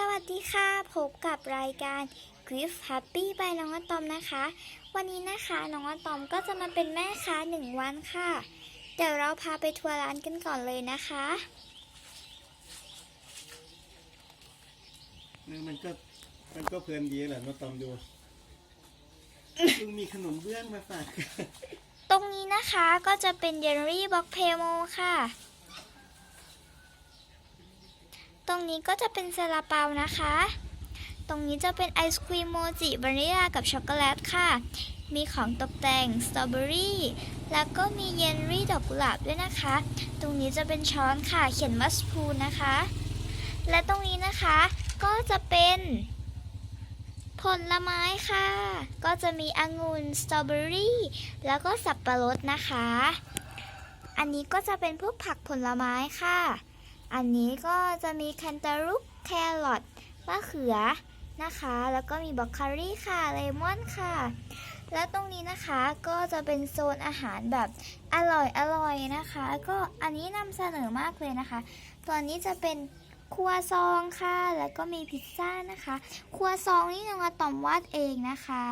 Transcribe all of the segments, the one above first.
สวัสดีค่ะพบกับรายการ Grief Happy by น้องอะตอมนะคะ วันนี้นะคะน้องอะตอมก็จะมาเป็นแม่ค้าหนึ่งวันค่ะ เดี๋ยวเราพาไปทัวร์ร้านกันก่อนเลยนะคะนี่มันก็มันก็เพลินดีแหละมาตอมดูเพิ่งมีขนมเบื้องมาฝาก ตรงนี้นะคะก็จะเป็นเยลลี่บ็อกเพโมค่ะ ตรงนี้ก็จะเป็นซาลาเปานะคะ ตรงนี้จะเป็นไอศครีมโมจิวานิลากับช็อกโกแลตค่ะ มีของตกแต่งสตรอเบอรี่แล้วก็มีเยลลี่ดอกกุหลาบด้วยนะคะ ตรงนี้จะเป็นช้อนค่ะ เขียนว่าสพูนนะคะ และตรงนี้นะคะก็จะเป็นผลไม้ค่ะ ก็จะมีองุ่น สตรอเบอรี่ แล้วก็สับปะรดนะคะ อันนี้ก็จะเป็นพวกผักผลไม้ค่ะ อันนี้ก็จะมีแคนตาลูปแครอทมะเขือนะคะ แล้วก็มีบรอกโคลีค่ะ เลมอนค่ะ และตรงนี้นะคะก็จะเป็นโซนอาหารแบบอร่อยอร่อยนะคะ ก็อันนี้นำเสนอมากเลยนะคะตัวนี้จะเป็นครัวซองค่ะ แล้วก็มีพิซซ่านะคะ ครัวซองนี่น้องอะตอมวาดเองนะคะ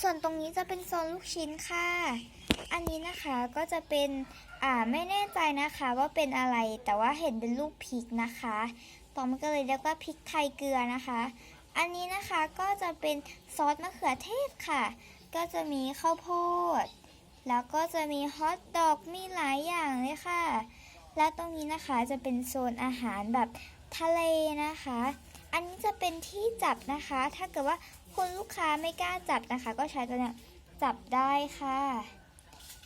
ส่วนตรงนี้จะเป็นโซนลูกชิ้นค่ะ อันนี้นะคะก็จะเป็น อ่าไม่แน่ใจนะคะว่าเป็นอะไรแต่ว่าเห็นเป็นลูกพริกนะคะตอมก็เลยเรียกว่าพริกไทยเกลือนะคะ อันนี้นะคะก็จะเป็นซอสมะเขือเทศค่ะ ก็จะมีข้าวโพด แล้วก็จะมีฮอทดอกมีหลายอย่างเลยค่ะ และตรงนี้นะคะจะเป็นโซนอาหารแบบทะเลนะคะ อันนี้จะเป็นที่จับนะคะ ถ้าเกิดว่าคุณลูกค้าไม่กล้าจับนะคะ ก็ใช้ตัวเนี้ยจับได้ค่ะ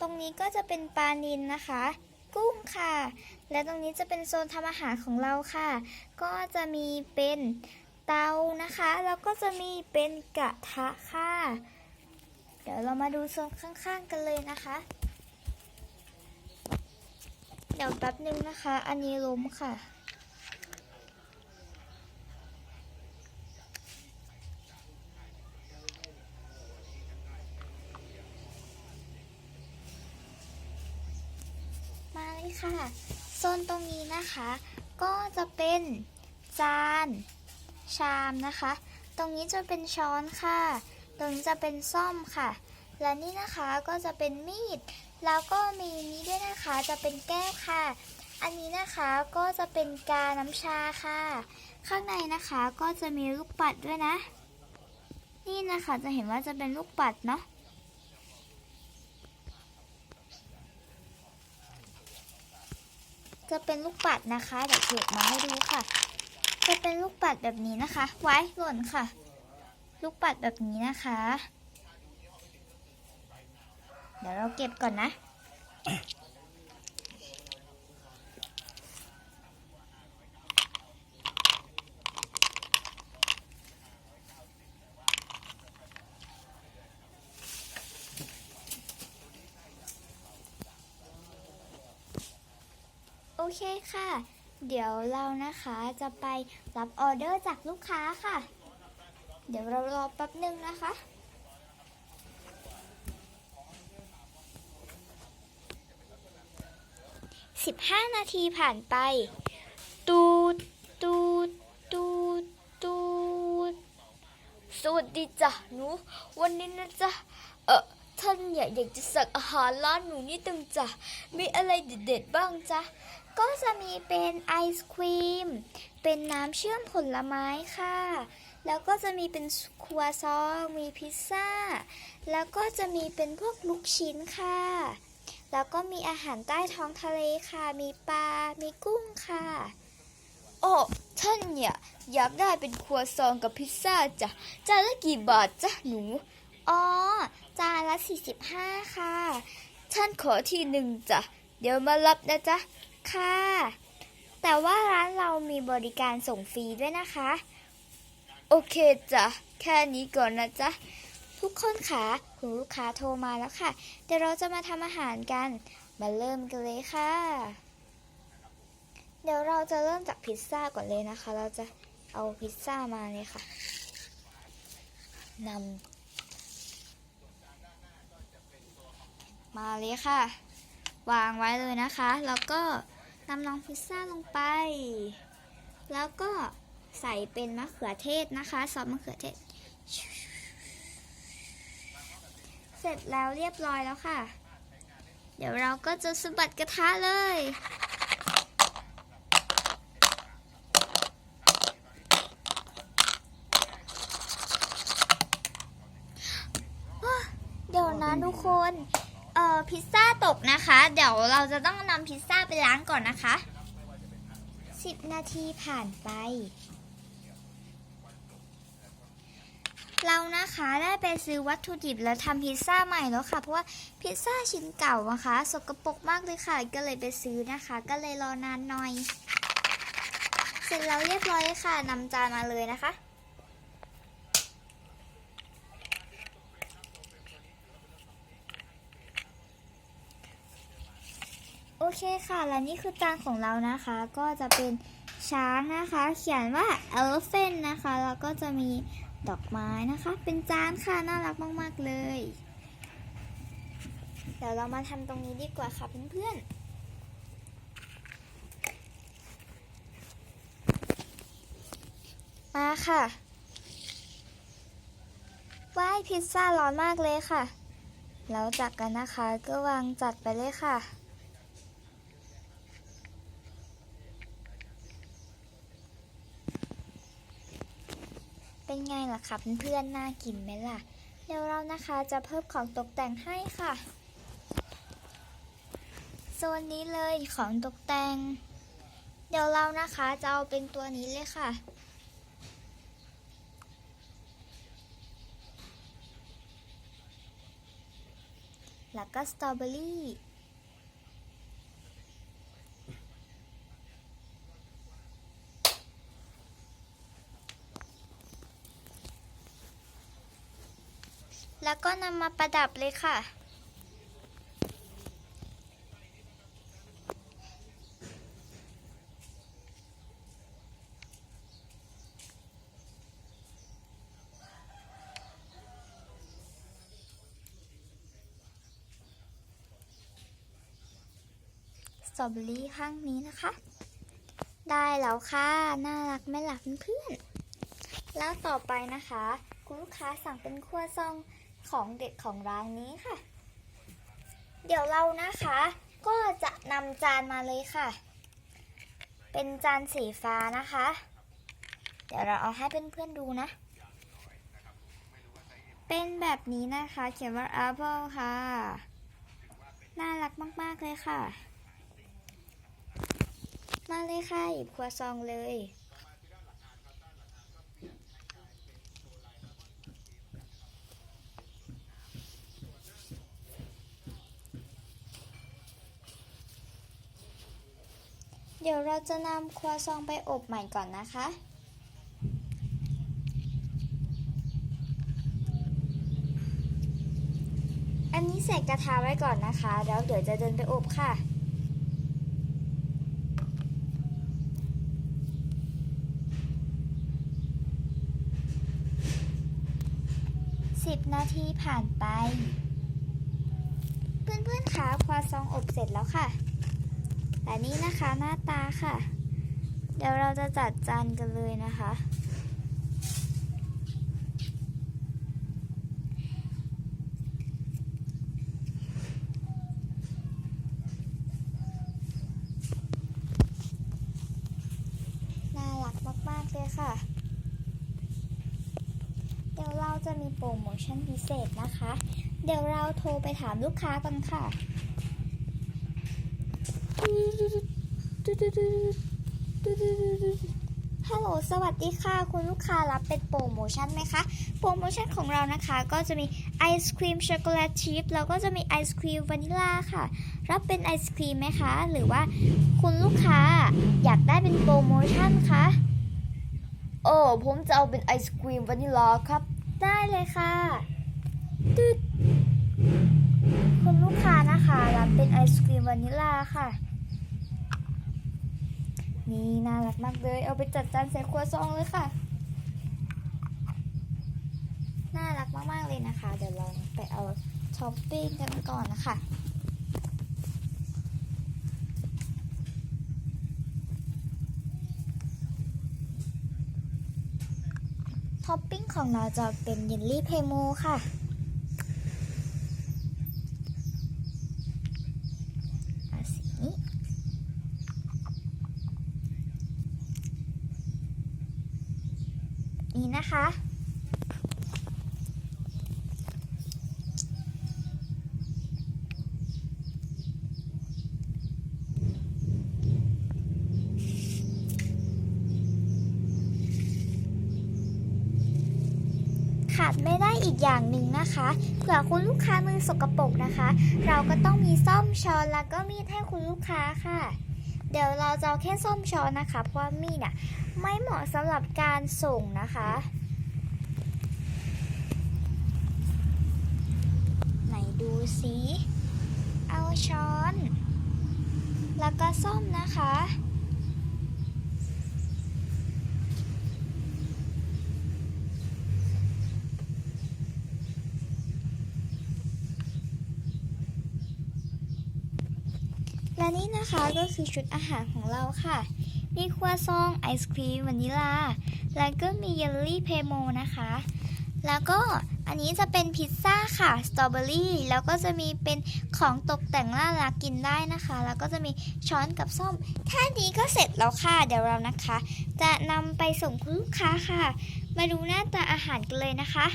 ตรงนี้ก็จะเป็นปลานินนะคะ กุ้งค่ะ และตรงนี้จะเป็นโซนทำอาหารของเราค่ะ ก็จะมีเป็นเตานะคะแล้วก็จะมีเป็นกระทะค่ะ เดี๋ยวเรามาดูโซนข้างๆกันเลยนะคะ เดี๋ยวแป๊บนึงนะคะ อันนี้ล้มค่ะ มาเลย ค่ะ โซนตรงนี้นะคะ ก็จะเป็นจาน ชามนะคะ ตรงนี้จะเป็นช้อนค่ะ ตรงนี้จะเป็นซ่อมค่ะ และนี่นะคะก็จะเป็นมีด แล้วก็มีนี้ด้วยนะคะจะเป็นแก้วค่ะ อันนี้นะคะก็จะเป็นกาน้ำชาค่ะ ข้างในนะคะก็จะมีลูกปัดด้วยนะ นี่นะคะจะเห็นว่าจะเป็นลูกปัดเนาะ จะเป็นลูกปัดนะคะเดี๋ยวเก็บมาให้ดูค่ะ จะเป็นลูกปัดแบบนี้นะคะ ไว้หล่นค่ะ ลูกปัดแบบนี้นะคะ เดี๋ยวเราเก็บก่อนนะ เคค่ะ เดี๋ยวเรานะคะจะไปรับออเดอร์จากลูกค้าค่ะ เดี๋ยวเรารอแป๊บหนึ่งนะคะ15นาทีผ่านไป ตูดตูดตูดตูดสวัสดีจ้ะหนู วันนี้นะจ๊ะ เออท่านอยากอยากจะสั่งอาหารร้านหนูนี่ตึงจ้ะ มีอะไรเด็ดๆบ้างจ๊ะ ก็จะมีเป็นไอศครีม เป็นน้ำเชื่อมผลไม้ค่ะ แล้วก็จะมีเป็นครัวซองมีพิซซ่า แล้วก็จะมีเป็นพวกลูกชิ้นค่ะ แล้วก็มีอาหารใต้ท้องทะเลค่ะ มีปลา มีกุ้งค่ะ โอ้ท่านเนี่ยอยากได้เป็นครัวซองกับพิซซ่าจ้ะจานละกี่บาทจ้ะหนู อ๋อ จานละ 45 ค่ะ ท่านขอทีหนึ่งจ้ะ เดี๋ยวมารับนะจ๊ะ ค่ะ แต่ว่าร้านเรามีบริการส่งฟรีด้วยนะคะ โอเคจ้ะ แค่นี้ก่อนนะจ๊ะ ทุกคนค่ะคุณลูกค้าโทรมาแล้วค่ะ เดี๋ยวเราจะมาทำอาหารกัน มาเริ่มกันเลยค่ะ เดี๋ยวเราจะเริ่มจากพิซซ่าก่อนเลยนะคะ เราจะเอาพิซซ่ามาเลยค่ะนำมาเลยค่ะ วางไว้เลยนะคะ แล้วก็นำน้องพิซซ่าลงไป แล้วก็ใส่เป็นมะเขือเทศนะคะซอสมะเขือเทศ เสร็จแล้วเรียบร้อยแล้วค่ะ เดี๋ยวเราก็จะสะบัดกระทะเลย เดี๋ยวนะทุกคน พิซซ่าตกนะคะ เดี๋ยวเราจะต้องนำพิซซ่าไปล้างก่อนนะคะ 10 นาทีผ่านไป เรานะคะได้ไปซื้อวัตถุดิบแล้วทำพิซซ่าใหม่แล้วค่ะ เพราะว่าพิซซ่าชิ้นเก่านะคะ สกปรกมากเลยค่ะ ก็เลยไปซื้อนะคะ ก็เลยรอนานหน่อย เสร็จแล้วเรียบร้อยค่ะนำจานมาเลยนะคะ เคค่ะ และนี่คือจานของเรานะคะ ก็จะเป็นช้างนะคะ เขียนว่า elephant นะคะ แล้วก็จะมีดอกไม้นะคะ เป็นจานค่ะ น่ารักมาก ๆ เลย เดี๋ยวเรามาทำตรงนี้ดีกว่าค่ะเพื่อนๆมาค่ะว้ายพิซซ่าร้อนมากเลยค่ะ แล้วจากกันนะคะก็วางจัดไปเลยค่ะ เป็นไงล่ะคะเพื่อนๆน่ากินไหมล่ะ เดี๋ยวเรานะคะจะเพิ่มของตกแต่งให้ค่ะโซนนี้เลยของตกแต่ง เดี๋ยวเรานะคะจะเอาเป็นตัวนี้เลยค่ะ แล้วก็สตรอเบอรี่ แล้วก็นำมาประดับเลยค่ะ สตรอเบอรี่ข้างนี้นะคะ ได้แล้วค่ะ น่ารักไหมล่ะเพื่อนแล้วต่อไปนะคะ คุณลูกค้าสั่งเป็นครัวซอง ของเด็ดของร้านนี้ค่ะ เดี๋ยวเรานะคะ ก็จะนำจานมาเลยค่ะ เป็นจานสีฟ้านะคะ เดี๋ยวเราเอาให้เพื่อนๆดูนะ เป็นแบบนี้นะคะ เขียนว่า apple ค่ะ น่ารักมากๆเลยค่ะ มาเลยค่ะ หยิบครัวซองเลย เดี๋ยวเราจะนำครัวซองไปอบใหม่ก่อนนะคะ อันนี้ใส่กระทะไว้ก่อนนะคะ แล้วเดี๋ยวจะเดินไปอบค่ะสิบนาทีผ่านไป เพื่อนๆคะครัวซองอบเสร็จแล้วค่ะ และนี่นะคะหน้าตาค่ะ เดี๋ยวเราจะจัดจานกันเลยนะคะ น่ารักมากๆเลยค่ะ เดี๋ยวเราจะมีโปรโมชั่นพิเศษนะคะ เดี๋ยวเราโทรไปถามลูกค้ากันค่ะ ฮัลโหล สวัสดีค่ะ คุณลูกค้ารับเป็นโปรโมชั่นไหมคะ โปรโมชั่นของเรานะคะ ก็จะมีไอศครีมช็อกโกแลตชิพแล้วก็จะมีไอศครีมวานิลลาค่ะ รับเป็นไอศครีมไหมคะ หรือว่าคุณลูกค้าอยากได้เป็นโปรโมชั่นคะโอ้ผมจะเอาเป็นไอศครีมวานิลลาครับ ได้เลยค่ะตึ๊ดคุณลูกค้านะคะ รับเป็นไอศครีมวานิลลาค่ะ นี่น่ารักมากเลย เอาไปจัดจานใส่ครัวซองเลยค่ะ น่ารักมากๆเลยนะคะ เดี๋ยวเราไปเอาท็อปปิ้งกันก่อนนะคะท็อปปิ้งของเราจะเป็นเยลลี่เพโมค่ะ อาสีนี้ นะคะ ขาดไม่ได้อีกอย่างหนึ่งนะคะเผื่อคุณลูกค้ามือสกปรกนะคะ เราก็ต้องมีซ่อมช้อนแล้วก็มีดให้คุณลูกค้าค่ะ เดี๋ยวเราจะเอาแค่ส้อมช้อนนะคะ เพราะว่ามีดเนี่ยไม่เหมาะสำหรับการส่งนะคะ ไหนดูสิเอาช้อน แล้วก็ส้อมนะคะ นะคะก็คือชุดอาหารของเราค่ะ มีครัวซอง ไอศครีมวานิลา แล้วก็มีเยลลี่เพโมนะคะ แล้วก็อันนี้จะเป็นพิซซ่าค่ะสตรอเบอรี่แล้วก็จะมีเป็นของตกแต่งน่ารักกินได้นะคะ แล้วก็จะมีช้อนกับส้อมแค่นี้ก็เสร็จแล้วค่ะ เดี๋ยวเรานะคะ จะนำไปส่งคุณลูกค้าค่ะ มาดูหน้าตาอาหารกันเลยนะคะ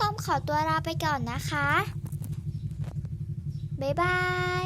ตอมขอตัวลาไปก่อนนะคะ บ๊ายบาย